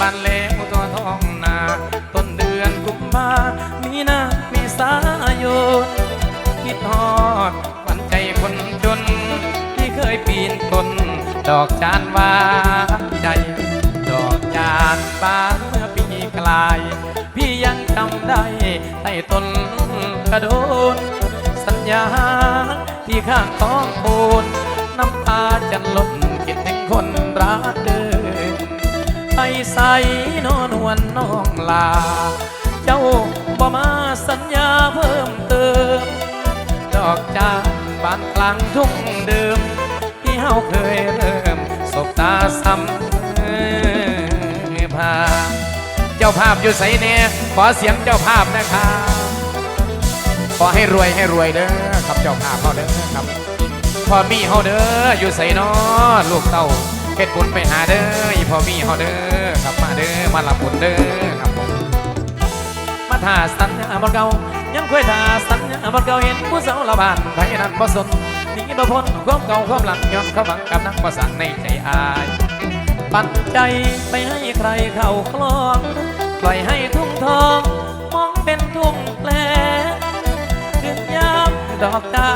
ปานแล้วตัวทองนา ต้นเดือนกุมภามีนาเมษายนคิดฮอดวันใจคนจน ที่เคยปีนต้นดอกจานวาใจ ดอกจานบานเมื่อปีกลาย พี่ยังจำได้ใต้ต้นกระโดน สัญญาที่ข้างท้องโคนน้ำตาจะล่นคิดถึงคนรักเดิม ใส่นอนวันน้องลา เจ้าบ่มาสัญญาเพิ่มเติม ดอกจานบานกลางทุ่งเดิม ที่เฮาเคยเริ่มสบตาซ้ำพาเจ้าภาพอยู่ใสเน่ขอเสียงเจ้าภาพนะครับขอให้รวยให้รวยเด้อครับเจ้าภาพเขาเด้อครับพอมีเฮาเด้ออยู่ใส่นอลูกเต้าเฮ็ดบุญไปหาเด้อ มีเฮาเด้อครับมาเด้อมารับบุญเด้อครับผมมาท่าสัญญาบ่เก่ายังเคยท่าสัญญาบ่เก่าเห็นผู้สาวละบานไผนั้นบ่สนนี่บ่พ้นความเก่าความหลังย้อนเข้าบังกับนักบ่สั่งในใจอายปันใจไปให้ใครเข้าคลองปล่อยให้ทุ่งทองมองเป็นทุ่งแปลถึงยามดอกจา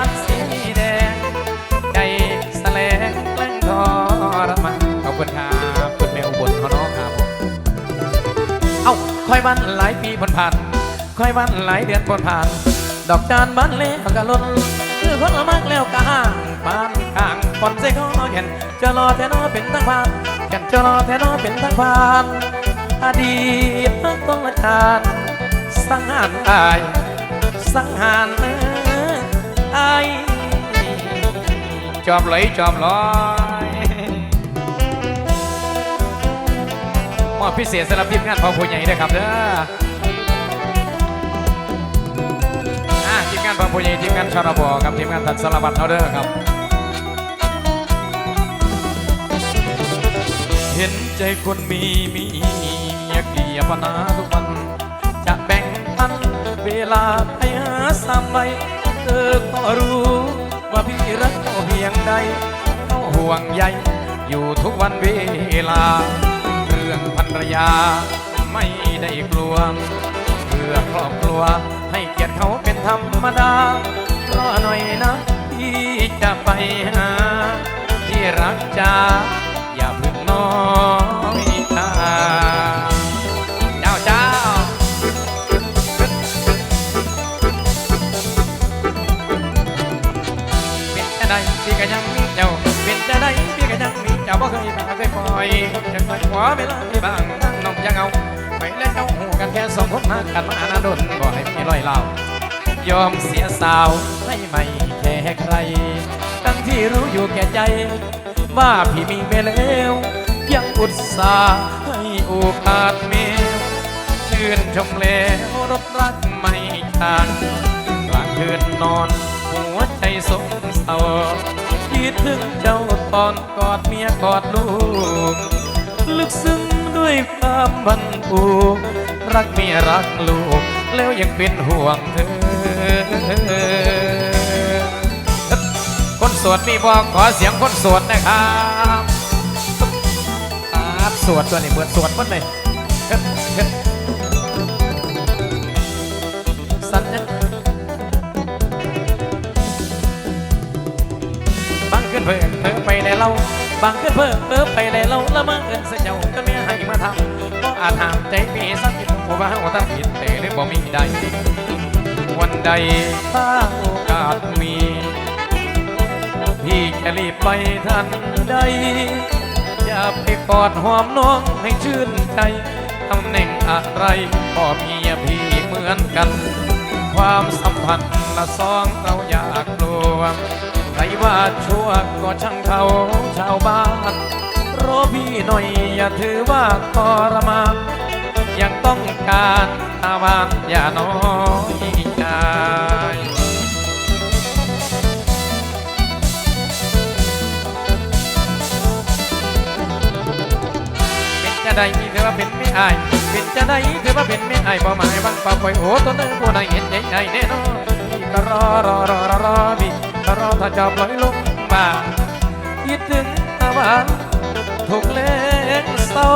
คอยวันหลายปีผ่านผ่านคอยวันหลายเดือนผ่านผ่าน ดอกจานบ้านเล้วกะล้นคือคนละมากแล้วกะห่างปานข้างคนเสกเขาเห็นจะรอแทนอเป็นตั้งพานกันจะรอแทนอเป็นตั้งพานอดีตต้องมาทาน สังหารอาย สังหารเนื้ออาย จอมไหลจอมลอ อบพิเศษสำหรับทีมงานพ่อผู้ใหญ่ด้วยครับเด้อทีมงานพ่อผู้ใหญ่ทีมงานชรบครับทีมงานทัดสารวัตรเอาเด้อครับ เห็นใจคนมีเมียเกลียปนาทุกวันจะแบ่งปันเวลาไปหาสามใบเธอก็รู้ว่าพี่รักเขาเพียงใดเขาห่วงใยอยู่ทุกวันเวลา รื่องภรรยา ไม่ได้กลัว เพื่อครอบครัว ให้เกียรติเขาเป็นธรรมดารอหน่อยนะที่จะไปหา ที่รักจ้าอย่าพึ่งน้อยตาเจ้าเจ้าเป็นจะได้พี่ก็ยังมีเจ้าเป็นจะได้พี่ก็ยังมี เจ้าบ่เคยมาเคยปล่อยจะเคยหัวเวลาที่บางนั่งน้องยังเอาไปเล่นเอาหูกันแค่สองคนหากันมานาดนบ่ให้มีรอยเล่ายอมเสียสาวให้ไม่แค่ใครทั้งที่รู้อยู่แก่ใจ ว่าพี่มีเมเลวยังอุตส่าห์ให้โอกาสเมวชื่นชมแล้วรบรักไม่ทางกลางคืนนอน หัวใจสงเศร้า คิดถึงเจ้าตอนกอดเมียกอดลูก ลึกซึ้งด้วยความบันผูกรักเมียรักลูก แล้วยังเป็นห่วงเธอ คนสวดมีบอกขอเสียงคนสวดนะครับสวดตัวนี้เปิดสวดหมันเลย ขึ้นเพิ่งเพิ่งไปแล้วเราบางขึ้นเพิ่งเพิ่งไปแล้วเราแล้วมาเอินเสียเจ้าก็ไม่ให้มาทำเพราะอาจถามใจพี่สักทีผมว่าหัวตาผิดแต่เลยบ่มีใดวันใดถ้าโอกาสมี พี่จะรีบไปทันใดอย่าไปกอดหอมน้องให้ชื่นใจตำแหน่งอะไรพ่อมียพี่เหมือนกัน ความสัมพันธ์ละสองเราอยากรวม ว่าชั่วก็ช่างเขาชาวบ้านรอพี่หน่อยอย่าถือว่าทรมานยังต้องการตาวานอย่าน้อยใจเป็นจะได้ถือว่าเป็นไม่อายเป็นจะได้ถือว่าเป็นไม่อายบ่หมายวังป่าปล่อยโอ้ตัวนื้อผู้ใดเห็นใจใจแน่นอนก็รอรอรอรอรอ เราถ้าจะปล่อยลงป่าคิดถึงตะวันถูกเล็กเศร้า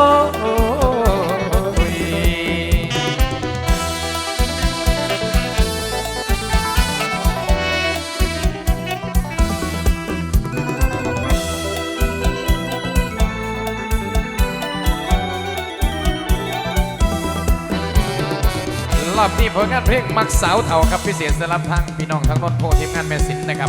อบนี้ผลงานเพลงมักสาวเท่าครับพิเศษสำหรับทางพี่น้องทั้งนนโพทีมงานแม่สินนะครับ